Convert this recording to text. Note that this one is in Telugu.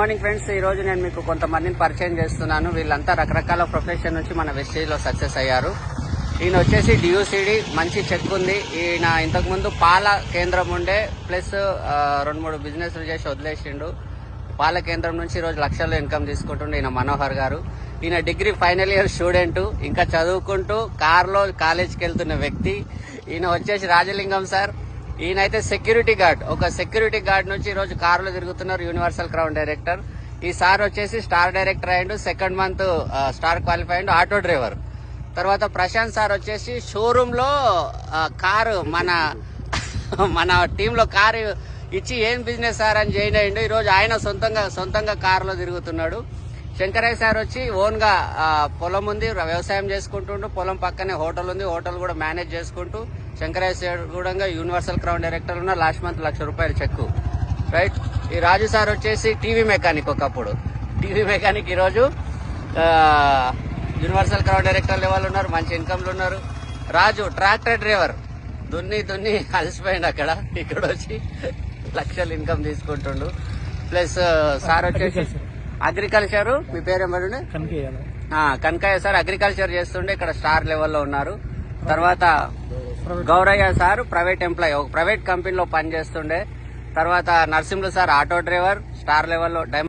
మార్నింగ్ ఫ్రెండ్స్ ఈ రోజు నేను మీకు కొంతమందిని పరిచయం చేస్తున్నాను. వీళ్ళంతా రకరకాల ప్రొఫెషన్ నుంచి మన వెస్టేజ్లో సక్సెస్ అయ్యారు. ఈయన వచ్చేసి డియూసిడి మంచి చెక్ ఉంది. ఈయన ఇంతకుముందు పాల కేంద్రం ఉండే ప్లస్ రెండు మూడు బిజినెస్లు చేసి వదిలేసిండు. పాల కేంద్రం నుంచి ఈ రోజు లక్షల్లో ఇన్కమ్ తీసుకుంటుండే ఈయన మనోహర్ గారు. ఈయన డిగ్రీ ఫైనల్ ఇయర్ స్టూడెంట్. ఇంకా చదువుకుంటూ కార్లో కాలేజ్కి వెళ్తున్న వ్యక్తి. ఈయన వచ్చేసి రాజలింగం సార్. ఈయనైతే సెక్యూరిటీ గార్డ్. ఒక సెక్యూరిటీ గార్డ్ నుంచి ఈరోజు రోజు కారులో తిరుగుతున్నారు యూనివర్సల్ క్రౌన్ డైరెక్టర్. ఈ సార్ వచ్చేసి స్టార్ డైరెక్టర్ అయ్యిండు సెకండ్ మంత్ స్టార్ క్వాలిఫై అయ్యిండు ఆటో డ్రైవర్. తర్వాత ప్రశాంత్ సార్ వచ్చేసి షోరూంలో కారు మన మన టీంలో కారు ఇచ్చి ఏం బిజినెస్ సార్ అని జాయిన్ అయ్యిండు. ఈరోజు ఆయన సొంతంగా సొంతంగా కారులో తిరుగుతున్నాడు. శంకరయ్య సార్ వచ్చి ఓన్గా పొలం ఉంది వ్యవసాయం చేసుకుంటుండు. పొలం పక్కనే హోటల్ ఉంది హోటల్ కూడా మేనేజ్ చేసుకుంటూ కూడా యూనివర్సల్ క్రౌన్ డైరెక్టర్ ఉన్న లాస్ట్ మంత్ లక్ష రూపాయలు చెక్కు. రైట్? ఈ రాజు సార్ వచ్చేసి టీవీ మెకానిక్ ఒకప్పుడు. టీవీ మెకానిక్ ఈరోజు యూనివర్సల్ క్రౌడ్ డైరెక్టర్ లెవెల్ ఉన్నారు మంచి ఇన్కమ్లు ఉన్నారు. Raju tractor driver. దున్ని దున్ని అలసిపోయింది అక్కడ. ఇక్కడ వచ్చి లక్షలు ఇన్కమ్ తీసుకుంటుండు. ప్లస్ సార్ వచ్చేసి అగ్రికల్చర్. మీ పేరు ఏమన్నా కనకయ్య సార్ అగ్రికల్చర్ చేస్తుండే ఇక్కడ స్టార్ లెవెల్లో ఉన్నారు. తర్వాత గౌరయ్య సార్ ప్రైవేట్ ఎంప్లాయీ ఒక ప్రైవేట్ కంపెనీలో పనిచేస్తుండే. తర్వాత Narasimhulu sir auto driver star లెవెల్లో డైమండ్